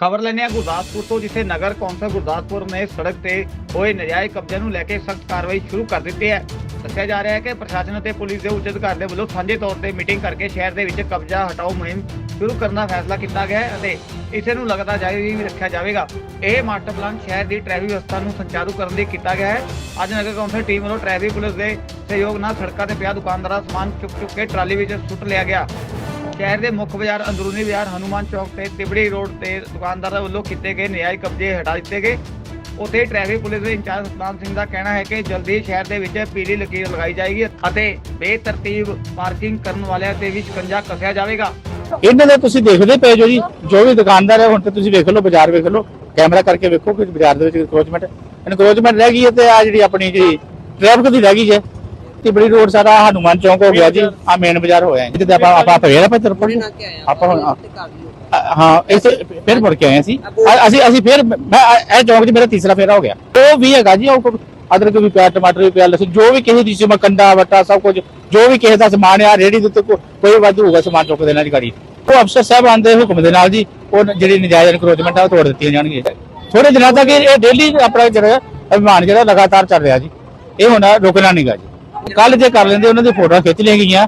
ਖਬਰ ਲੈਣੇ ਆ ਗੁਰਦਾਸਪੁਰ ਤੋਂ, ਜਿੱਥੇ ਨਗਰ ਕੌਂਸਲ ਗੁਰਦਾਸਪੁਰ ਨੇ ਸੜਕ ਤੇ ਹੋਏ ਨਜਾਇਜ਼ ਕਬਜ਼ਿਆਂ ਨੂੰ ਲੈ ਕੇ ਸਖਤ ਕਾਰਵਾਈ ਸ਼ੁਰੂ ਕਰ ਦਿੱਤੀ ਹੈ। ਦੱਸਿਆ ਜਾ ਰਿਹਾ ਹੈ ਕਿ ਪ੍ਰਸ਼ਾਸਨ ਅਤੇ ਪੁਲਿਸ ਦੇ ਉੱਚ ਅਧਿਕਾਰੀ ਵੱਲੋਂ ਸਾਂਝੇ ਤੌਰ ਤੇ ਮੀਟਿੰਗ ਕਰਕੇ ਸ਼ਹਿਰ ਦੇ ਵਿੱਚ ਕਬਜ਼ਾ ਹਟਾਓ ਮੁਹਿੰਮ ਸ਼ੁਰੂ ਕਰਨ ਦਾ ਫੈਸਲਾ ਕੀਤਾ ਗਿਆ ਹੈ ਅਤੇ ਇਸੇ ਨੂੰ ਲਗਾਤਾਰ ਜਾਰੀ ਰੱਖਿਆ ਜਾਵੇਗਾ। ਇਹ ਮਾਸਟਰ ਪਲਾਨ ਸ਼ਹਿਰ ਦੀ ਟ੍ਰੈਫਿਕ ਵਿਵਸਥਾ ਨੂੰ ਸੰਚਾਰੂ ਕਰਨ ਲਈ ਕੀਤਾ ਗਿਆ ਹੈ। ਅੱਜ ਨਗਰ ਕੌਂਸਲ ਟੀਮ ਵੱਲੋਂ ਟ੍ਰੈਫਿਕ ਪੁਲਿਸ ਦੇ ਸਹਿਯੋਗ ਨਾਲ ਸੜਕਾਂ ਤੇ ਪਿਆ ਦੁਕਾਨਦਾਰਾਂ ਸਮਾਨ ਚੁੱਕ ਚੁੱਕ ਕੇ ਟਰਾਲੀ ਵਿੱਚ ਸੁੱਟ ਲਿਆ ਗਿਆ। ਸ਼ਹਿਰ ਦੇ ਮੁੱਖ ਬਾਜ਼ਾਰ ਅੰਦਰੂਨੀ ਬਾਜ਼ਾਰ ਹਨੂਮਾਨ ਚੌਕ ਤੇ ਤਿਬੜੀ ਰੋਡ ਤੇ ਦੁਕਾਨਦਾਰਾਂ ਵੱਲੋਂ ਕੀਤੇ ਗਏ ਨਿਆਇ ਕਬਜ਼ੇ ਹਟਾ ਦਿੱਤੇ ਗਏ। ਉੱਥੇ ਟ੍ਰੈਫਿਕ ਪੁਲਿਸ ਦੇ ਇੰਚਾਰਜ ਸਤਨਾਮ ਸਿੰਘ ਦਾ ਕਹਿਣਾ ਹੈ ਕਿ ਜਲਦੀ ਸ਼ਹਿਰ ਦੇ ਵਿੱਚ ਪੀਲੀ ਲਕੀਰ ਲਗਾਈ ਜਾਏਗੀ ਅਤੇ ਬੇਤਰਤੀਬ ਪਾਰਕਿੰਗ ਕਰਨ ਵਾਲਿਆਂ ਤੇ ਵੀ ਸ਼ਿਕੰਜਾ ਕੱਸਿਆ ਜਾਵੇਗਾ। ਇਹਨਾਂ ਦੇ ਤੁਸੀਂ ਦੇਖਦੇ ਪਏ ਜੋ ਜੀ, ਜੋ ਵੀ ਦੁਕਾਨਦਾਰ ਹੈ, ਹੁਣ ਤੇ ਤੁਸੀਂ ਵੇਖ ਲਓ, ਬਾਜ਼ਾਰ ਵੇਖ ਲਓ, ਕੈਮਰਾ ਕਰਕੇ ਵੇਖੋ ਕਿ ਬਾਜ਼ਾਰ ਦੇ ਵਿੱਚ ਇਨਕਰੋਚਮੈਂਟ ਇਨਕਰੋਚਮੈਂਟ ਰਹਿ ਗਈ ਹੈ ਤੇ ਆ ਜਿਹੜੀ ਆਪਣੀ ਜੀ ਟ੍ਰੈਫਿਕ ਦੀ ਰਹਿ ਗਈ ਜੇ ਬੜੀ ਰੋਡ ਸਾਰਾ ਹਨੂਮਾਨ ਚੌਂਕ ਹੋ ਗਿਆ ਜੀ ਆ ਮੇਨ ਬਾਜ਼ਾਰ ਹੋਇਆ ਜੀ ਜਿੱਦਾਂ ਆਪਾਂ ਆਪਾਂ ਫੇਰ ਆਪਾਂ ਤਰਫ ਆਪਾਂ। ਹੁਣ ਹਾਂ ਇਸ ਫਿਰ ਮੁੜ ਕੇ ਆਏ ਅ- ਅਸੀਂ ਅਸੀਂ ਫਿਰ ਮੈਂ ਇਹ ਚੌਂਕ 'ਚ ਮੇਰਾ ਤੀਸਰਾ ਫੇਰਾ ਹੋ ਗਿਆ। ਉਹ ਵੀ ਹੈਗਾ ਜੀ ਉਹ ਅਦਰਕ ਵੀ ਪਿਆ ਟਮਾਟਰ ਵੀ ਪਿਆ ਲਸਣ ਜੋ ਵੀ ਕਿਸੇ ਦੀ ਸੀ ਕੰਡਾ ਵਟਾ ਸਭ ਕੁਝ ਜੋ ਵੀ ਕਿਸੇ ਦਾ ਸਮਾਨ ਆ ਰੇੜੀ ਦੇ ਉੱਤੇ ਕੋਈ ਵਾਧੂ ਹੋਊਗਾ ਸਮਾਨ ਚੁੱਕ ਦੇਣਾ ਜੀ ਗਾੜੀ। ਉਹ ਅਫਸਰ ਸਾਹਿਬ ਆਂਦੇ ਹੁਕਮ ਦੇ ਨਾਲ ਜੀ ਉਹ ਜਿਹੜੀ ਨਜਾਇਜ਼ ਇਨਕਰੋਚਮੈਂਟ ਆ ਉਹ ਤੋੜ ਦਿੱਤੀਆਂ ਜਾਣਗੀਆਂ। ਥੋੜੇ ਦਿਨਾਂ ਤੱਕ ਇਹ ਡੇਲੀ ਆਪਣਾ ਜਿਹੜਾ ਅਭਿਆਨ ਜਿਹੜਾ ਲਗਾਤਾਰ ਚੱਲ ਰਿਹਾ ਜੀ। ਇਹ ਹੁਣ ਰੁਕਣਾ ਨਹੀਂਗਾ ਜੀ। ਕੱਲ ਜੇ ਕਰ ਲੈਂਦੇ, ਉਹਨਾਂ ਦੀ ਫੋਟੋਆਂ ਖਿੱਚ ਲਈਆਂ ਗਈਆਂ।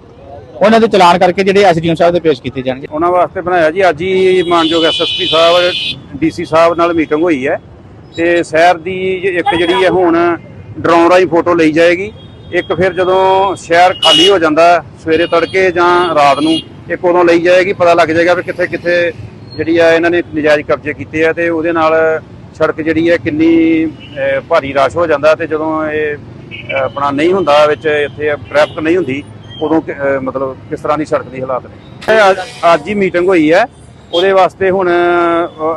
ਉਹਨਾਂ ਦੇ ਚਲਾਨ ਕਰਕੇ ਜਿਹੜੇ ਐਸਡੀਐਮ ਸਾਹਿਬ ਦੇ ਪੇਸ਼ ਕੀਤੇ ਜਾਣਗੇ। ਉਹਨਾਂ ਵਾਸਤੇ ਬਣਾਇਆ ਜੀ, ਅੱਜ ਹੀ ਮਾਨਯੋਗ ਐਸਐਸਪੀ ਸਾਹਿਬ ਡੀਸੀ ਸਾਹਿਬ ਨਾਲ ਮੀਟਿੰਗ ਹੋਈ ਹੈ। ਤੇ ਸ਼ਹਿਰ ਦੀ ਇੱਕ ਜਿਹੜੀ ਹੈ ਹੁਣ ਡਰੋਨ ਰਾਹੀਂ ਫੋਟੋ ਲਈ ਜਾਏਗੀ। ਇੱਕ ਫਿਰ ਜਦੋਂ ਸ਼ਹਿਰ ਖਾਲੀ ਹੋ ਜਾਂਦਾ, ਸਵੇਰੇ ਤੜਕੇ ਜਾਂ ਰਾਤ ਨੂੰ, ਇੱਕ ਉਦੋਂ ਲਈ ਜਾਏਗੀ। ਪਤਾ ਲੱਗ ਜਾਏਗਾ ਵੀ ਕਿੱਥੇ ਕਿੱਥੇ ਜਿਹੜੀ ਆ ਇਹਨਾਂ ਨੇ ਨਜਾਇਜ਼ ਕਬਜ਼ੇ ਕੀਤੇ ਆ ਤੇ ਉਹਦੇ ਨਾਲ ਸੜਕ ਜਿਹੜੀ ਹੈ ਕਿੰਨੀ ਭਾਰੀ ਰਸ਼ ਹੋ ਜਾਂਦਾ ਤੇ ਜਦੋਂ ਇਹ ਆਪਣਾ ਨਹੀਂ ਹੁੰਦਾ ਵਿੱਚ ਇੱਥੇ ਟ੍ਰੈਫਿਕ ਨਹੀਂ ਹੁੰਦੀ ਉਦੋਂ ਮਤਲਬ ਕਿਸ ਤਰ੍ਹਾਂ ਦੀ ਸੜਕ ਦੀ ਹਾਲਾਤ ਨੇ। ਅੱਜ- ਹੀ ਮੀਟਿੰਗ ਹੋਈ ਹੈ। ਉਹਦੇ ਵਾਸਤੇ ਹੁਣ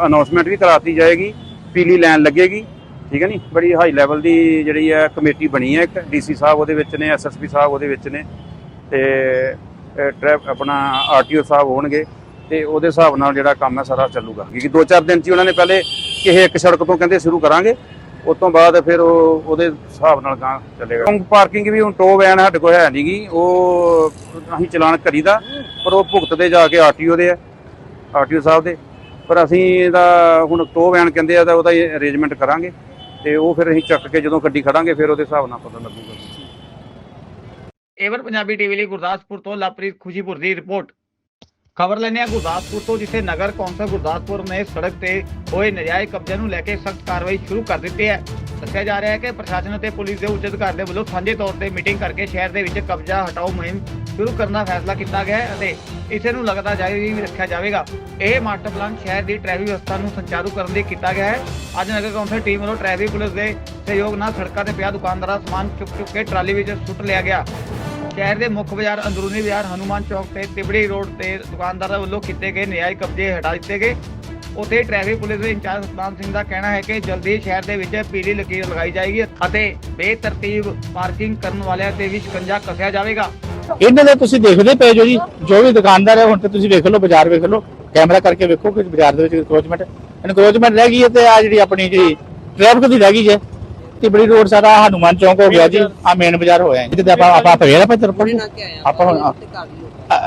ਅਨਾਉਂਸਮੈਂਟ ਵੀ ਕਰਾਤੀ ਜਾਏਗੀ ਪੀਲੀ ਲਾਈਨ ਲੱਗੇਗੀ ਠੀਕ ਹੈ ਨੀ? ਬੜੀ ਹਾਈ ਲੈਵਲ ਦੀ ਜਿਹੜੀ ਹੈ ਕਮੇਟੀ ਬਣੀ ਹੈ। ਇੱਕ ਡੀਸੀ ਸਾਹਿਬ ਉਹਦੇ ਵਿੱਚ ਨੇ ਐਸਐਸਪੀ ਸਾਹਿਬ ਉਹਦੇ ਵਿੱਚ ਨੇ। ਤੇ ਅਹ, ਟ੍ਰੈਫ ਆਪਣਾ ਆਰਟੀਓ ਸਾਹਿਬ ਹੋਣਗੇ। ਤੇ ਉਹਦੇ ਹਿਸਾਬ ਨਾਲ ਜਿਹੜਾ ਕੰਮ ਹੈ ਸਾਰਾ ਚੱਲੂਗਾ। ਕਿਉਂਕਿ ਦੋ ਚਾਰ ਦਿਨ ਚ ਹੀ ਉਹਨਾਂ ਨੇ ਪਹਿਲੇ ਕਿਸੇ ਇੱਕ ਸੜਕ ਤੋਂ ਕਹਿੰਦੇ ਸ਼ੁਰੂ ਕਰਾਂਗੇ। ਉਸ ਤੋਂ ਬਾਅਦ ਫਿਰ ਉਹ ਉਹਦੇ ਹਿਸਾਬ ਨਾਲ ਗਾਂ ਚੱਲੇਗਾ ਪਾਰਕਿੰਗ ਵੀ ਹੁਣ ਟੋ ਵੈਨ ਸਾਡੇ ਕੋਲ ਹੈ ਨਹੀਂਗੀ ਉਹ ਅਸੀਂ ਚਲਾਨ ਕਰੀਦਾ, ਪਰ ਉਹ ਭੁਗਤਦੇ ਜਾ ਕੇ ਆਰਟੀਓ ਦੇ ਆ ਆਰਟੀਓ ਸਾਹਿਬ ਦੇ। ਪਰ ਅਸੀਂ ਇਹਦਾ ਹੁਣ ਟੋ ਵੈਨ ਕਹਿੰਦੇ ਆ, ਤਾਂ ਉਹਦਾ ਅਰੇਂਜਮੈਂਟ ਕਰਾਂਗੇ। ਤੇ ਉਹ ਫਿਰ ਅਸੀਂ ਚੱਕ ਕੇ ਜਦੋਂ ਗੱਡੀ ਖੜਾਂਗੇ, ਫਿਰ ਉਹਦੇ ਹਿਸਾਬ ਨਾਲ ਪਤਾ ਲੱਗੂਗਾ। ਏਵਰ ਪੰਜਾਬੀ ਟੀਵੀ ਲਈ ਗੁਰਦਾਸਪੁਰ ਤੋਂ ਲਵਪ੍ਰੀਤ ਖੁਸ਼ੀਪੁਰ ਦੀ ਰਿਪੋਰਟ। ਖਬਰ ਲੈਣੇ ਆ ਗੁਰਦਾਸਪੁਰ ਤੋਂ, ਜਿੱਥੇ ਨਗਰ ਕੌਂਸਲ ਗੁਰਦਾਸਪੁਰ ਨੇ ਸੜਕ ਤੇ ਹੋਏ ਨਜਾਇਜ਼ ਕਬਜ਼ੇ ਨੂੰ ਲੈ ਕੇ ਸਖਤ ਕਾਰਵਾਈ ਸ਼ੁਰੂ ਕਰ ਦਿੱਤੀ ਹੈ। ਦੱਸਿਆ ਜਾ ਰਿਹਾ ਹੈ ਕਿ ਪ੍ਰਸ਼ਾਸਨ ਅਤੇ ਪੁਲਿਸ ਦੇ ਉੱਚ ਅਧਿਕਾਰੀ ਦੇ ਵੱਲੋਂ ਸਾਂਝੇ ਤੌਰ ਤੇ ਮੀਟਿੰਗ ਕਰਕੇ ਸ਼ਹਿਰ ਦੇ ਵਿੱਚ ਕਬਜ਼ਾ ਹਟਾਓ ਮੁਹਿੰਮ ਸ਼ੁਰੂ ਕਰਨ ਦਾ ਫੈਸਲਾ ਕੀਤਾ ਗਿਆ ਹੈ ਅਤੇ ਇਸੇ ਨੂੰ ਲਗਾਤਾਰ ਜਾਰੀ ਰੱਖਿਆ ਜਾਵੇਗਾ। ਇਹ ਮਾਸਟਰ ਪਲਾਨ ਸ਼ਹਿਰ ਦੀ ਟ੍ਰੈਫਿਕ ਵਿਵਸਥਾ ਨੂੰ ਸੰਚਾਰੂ ਕਰਨ ਲਈ ਕੀਤਾ ਗਿਆ ਹੈ। ਅੱਜ ਨਗਰ ਕੌਂਸਲ ਟੀਮ ਵੱਲੋਂ ਟ੍ਰੈਫਿਕ ਪੁਲਿਸ ਦੇ ਸਹਿਯੋਗ ਨਾਲ ਸੜਕਾਂ ਤੇ ਪਿਆ ਦੁਕਾਨਦਾਰਾਂ ਸਮਾਨ ਚੁੱਕ ਚੁੱਕ ਕੇ ਟਰਾਲੀ ਵਿੱਚ ਸੁੱਟ ਲਿਆ ਗਿਆ। ਸ਼ਹਿਰ ਦੇ ਮੁੱਖ ਬਾਜ਼ਾਰ ਅੰਦਰੂਨੀ ਬਾਜ਼ਾਰ ਹਨੂਮਾਨ ਚੌਕ ਤੇ ਤਿਬੜੀ ਰੋਡ ਤੇ ਦੁਕਾਨਦਾਰਾਂ ਵੱਲੋਂ ਕੀਤੇ ਗਏ ਨਿਆਇ ਕਬਜ਼ੇ ਹਟਾ ਦਿੱਤੇ ਗਏ। ਉੱਥੇ ਟ੍ਰੈਫਿਕ ਪੁਲਿਸ ਦੇ ਇੰਚਾਰਜ ਸਤਨਾਮ ਸਿੰਘ ਦਾ ਕਹਿਣਾ ਹੈ ਕਿ ਜਲਦੀ ਸ਼ਹਿਰ ਦੇ ਵਿੱਚ ਪੀਲੀ ਲਕੀਰ ਲਗਾਈ ਜਾਏਗੀ ਅਤੇ ਬੇਤਰਤੀਬ ਪਾਰਕਿੰਗ ਕਰਨ ਵਾਲਿਆਂ ਤੇ ਵੀ ਸ਼ਿਕੰਜਾ ਕੱਸਿਆ ਜਾਵੇਗਾ। ਇਹਨਾਂ ਦੇ ਤੁਸੀਂ ਦੇਖਦੇ ਪਏ ਜੋ ਜੀ, ਜੋ ਵੀ ਦੁਕਾਨਦਾਰ ਹੈ, ਹੁਣ ਤੇ ਤੁਸੀਂ ਵੇਖ ਲਓ, ਬਾਜ਼ਾਰ ਵੇਖ ਲਓ, ਕੈਮਰਾ ਕਰਕੇ ਵੇਖੋ ਕਿ ਬਾਜ਼ਾਰ ਦੇ ਵਿੱਚ ਇਨਕਰੋਚਮੈਂਟ ਇਨਕਰੋਚਮੈਂਟ ਰਹਿ ਗਈ ਹੈ ਤੇ ਆ ਜਿਹੜੀ ਆਪਣੀ ਜੀ ਟ੍ਰੈਫਿਕ ਦੀ ਰਹਿ ਗਈ ਹੈ। ਤੇ ਬੜੀ ਰੋਡ ਸਾਰਾ ਹਨੂਮਾਨ ਚੌਂਕ ਹੋ ਗਿਆ ਜੀ ਆ ਮੇਨ ਬਾਜ਼ਾਰ ਹੋਇਆ ਜੀ ਜਿੱਦਾਂ ਆਪਾਂ ਆਪਾਂ ਫੇਰ ਆਪਾਂ ਤਰਫ ਆਪਾਂ ਹੁਣ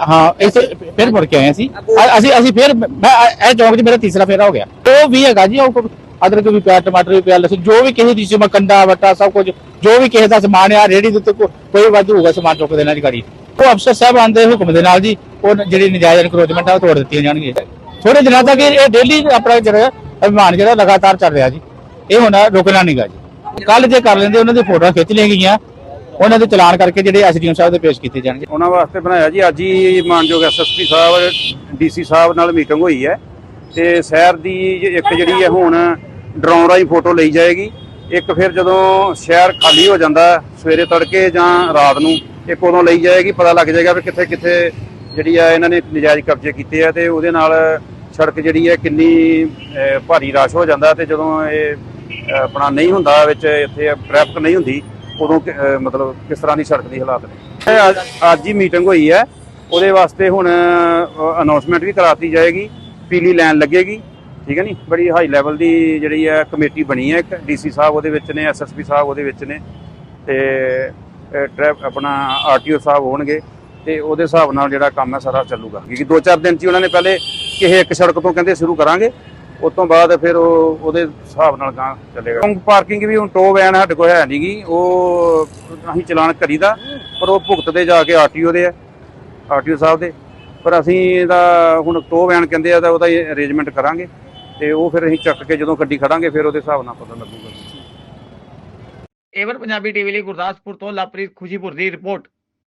ਹਾਂ ਇਸ ਫਿਰ ਮੁੜ ਕੇ ਆਏ ਅ- ਅਸੀਂ। ਅਸੀਂ ਫਿਰ ਮੈਂ ਇਹ ਚੌਂਕ 'ਚ ਮੇਰਾ ਤੀਸਰਾ ਫੇਰਾ ਹੋ ਗਿਆ। ਉਹ ਵੀ ਹੈਗਾ ਜੀ ਉਹ ਅਦਰਕ ਵੀ ਪਿਆ ਟਮਾਟਰ ਵੀ ਪਿਆ ਲਸਣ ਜੋ ਵੀ ਕਿਸੇ ਦੀ ਸੀ ਕੰਡਾ ਵਟਾ ਸਭ ਕੁਝ ਜੋ ਵੀ ਕਿਸੇ ਦਾ ਸਮਾਨ ਆ ਰੇੜੀ ਦੇ ਉੱਤੇ ਕੋਈ ਵਾਧੂ ਹੋਊਗਾ ਸਮਾਨ ਚੁੱਕ ਦੇਣਾ ਜੀ ਗਾੜੀ। ਉਹ ਅਫਸਰ ਸਾਹਿਬ ਆਂਦੇ ਹੁਕਮ ਦੇ ਨਾਲ ਜੀ ਉਹ ਜਿਹੜੀ ਨਜਾਇਜ਼ ਇਨਕਰੋਚਮੈਂਟ ਆ ਉਹ ਤੋੜ ਦਿੱਤੀਆਂ ਜਾਣਗੀਆਂ। ਥੋੜੇ ਦਿਨਾਂ ਤੱਕ ਇਹ ਡੇਲੀ ਆਪਣਾ ਜਿਹੜਾ ਅਭਿਆਨ ਜਿਹੜਾ ਲਗਾਤਾਰ ਚੱਲ ਰਿਹਾ ਜੀ। ਇਹ ਹੁਣ ਰੁਕਣਾ ਨਹੀਂਗਾ ਜੀ। ਕੱਲ ਜੇ ਕਰ ਲੈਂਦੇ, ਉਹਨਾਂ ਦੀ ਫੋਟੋਆਂ ਖਿੱਚ ਲਈਆਂ ਗਈਆਂ। ਉਹਨਾਂ ਦੇ ਚਲਾਨ ਕਰਕੇ ਜਿਹੜੇ ਐਸਡੀਐਮ ਸਾਹਿਬ ਦੇ ਪੇਸ਼ ਕੀਤੇ ਜਾਣਗੇ। ਉਹਨਾਂ ਵਾਸਤੇ ਬਣਾਇਆ ਜੀ, ਅੱਜ ਹੀ ਮਾਨਯੋਗ ਐਸਐਸਪੀ ਸਾਹਿਬ ਡੀਸੀ ਸਾਹਿਬ ਨਾਲ ਮੀਟਿੰਗ ਹੋਈ ਹੈ। ਤੇ ਸ਼ਹਿਰ ਦੀ ਇੱਕ ਜਿਹੜੀ ਹੈ ਹੁਣ ਡਰੋਨ ਰਾਹੀਂ ਫੋਟੋ ਲਈ ਜਾਏਗੀ। ਇੱਕ ਫਿਰ ਜਦੋਂ ਸ਼ਹਿਰ ਖਾਲੀ ਹੋ ਜਾਂਦਾ, ਸਵੇਰੇ ਤੜਕੇ ਜਾਂ ਰਾਤ ਨੂੰ, ਇੱਕ ਉਦੋਂ ਲਈ ਜਾਏਗੀ। ਪਤਾ ਲੱਗ ਜਾਏਗਾ ਵੀ ਕਿੱਥੇ ਕਿੱਥੇ ਜਿਹੜੀ ਆ ਇਹਨਾਂ ਨੇ ਨਜਾਇਜ਼ ਕਬਜ਼ੇ ਕੀਤੇ ਆ ਤੇ ਉਹਦੇ ਨਾਲ ਸੜਕ ਜਿਹੜੀ ਹੈ ਕਿੰਨੀ ਭਾਰੀ ਰਸ਼ ਹੋ ਜਾਂਦਾ ਤੇ ਜਦੋਂ ਇਹ ਆਪਣਾ ਨਹੀਂ ਹੁੰਦਾ ਵਿੱਚ ਇੱਥੇ ਟ੍ਰੈਫਿਕ ਨਹੀਂ ਹੁੰਦੀ ਉਦੋਂ ਮਤਲਬ ਕਿਸ ਤਰ੍ਹਾਂ ਦੀ ਸੜਕ ਦੀ ਹਾਲਾਤ ਨੇ। ਅੱਜ- ਹੀ ਮੀਟਿੰਗ ਹੋਈ ਹੈ। ਉਹਦੇ ਵਾਸਤੇ ਹੁਣ ਅਨਾਉਂਸਮੈਂਟ ਵੀ ਕਰਾਤੀ ਜਾਏਗੀ ਪੀਲੀ ਲਾਈਨ ਲੱਗੇਗੀ ਠੀਕ ਹੈ ਨੀ? ਬੜੀ ਹਾਈ ਲੈਵਲ ਦੀ ਜਿਹੜੀ ਹੈ ਕਮੇਟੀ ਬਣੀ ਹੈ ਇੱਕ ਡੀਸੀ ਸਾਹਿਬ ਉਹਦੇ ਵਿੱਚ ਨੇ ਐਸਐਸਪੀ ਸਾਹਿਬ ਉਹਦੇ ਵਿੱਚ ਨੇ ਤੇ ਅਹ, ਟ੍ਰੈਫ ਆਪਣਾ ਆਰਟੀਓ ਸਾਹਿਬ ਹੋਣਗੇ ਤੇ ਉਹਦੇ ਹਿਸਾਬ ਨਾਲ ਜਿਹੜਾ ਕੰਮ ਹੈ ਸਾਰਾ ਚੱਲੂਗਾ। ਕਿਉਂਕਿ ਦੋ ਚਾਰ ਦਿਨ ਚ ਹੀ ਉਹਨਾਂ ਨੇ ਪਹਿਲੇ ਕਿਸੇ ਇੱਕ ਸੜਕ ਤੋਂ ਕਹਿੰਦੇ ਸ਼ੁਰੂ ਕਰਾਂਗੇ ਉਸ ਤੋਂ ਬਾਅਦ ਫਿਰ ਉਹ ਉਹਦੇ ਹਿਸਾਬ ਨਾਲ ਗਾਂ ਚੱਲੇਗਾ। ਪਾਰਕਿੰਗ ਵੀ ਹੁਣ ਟੋ ਵੈਨ ਸਾਡੇ ਕੋਲ ਹੈ ਨਹੀਂ ਗੀ, ਉਹ ਅਸੀਂ ਚਲਾਨ ਕਰੀਦਾ ਪਰ ਉਹ ਭੁਗਤਦੇ ਜਾ ਕੇ ਆਰਟੀਓ ਦੇ ਆ ਆਰਟੀਓ ਸਾਹਿਬ ਦੇ। ਪਰ ਅਸੀਂ ਇਹਦਾ ਹੁਣ ਟੋ ਵੈਨ ਕਹਿੰਦੇ ਆ ਤਾਂ ਉਹਦਾ ਅਰੇਂਜਮੈਂਟ ਕਰਾਂਗੇ, ਤੇ ਉਹ ਫਿਰ ਅਸੀਂ ਚੱਕ ਕੇ ਜਦੋਂ ਗੱਡੀ ਖੜਾਂਗੇ, ਫਿਰ ਉਹਦੇ ਹਿਸਾਬ ਨਾਲ ਪਤਾ ਲੱਗੂਗਾ। ਏਵਨ ਪੰਜਾਬੀ ਟੀਵੀ ਲਈ ਗੁਰਦਾਸਪੁਰ ਤੋਂ ਲਵਪ੍ਰੀਤ ਖੁਸ਼ੀਪੁਰ ਦੀ ਰਿਪੋਰਟ।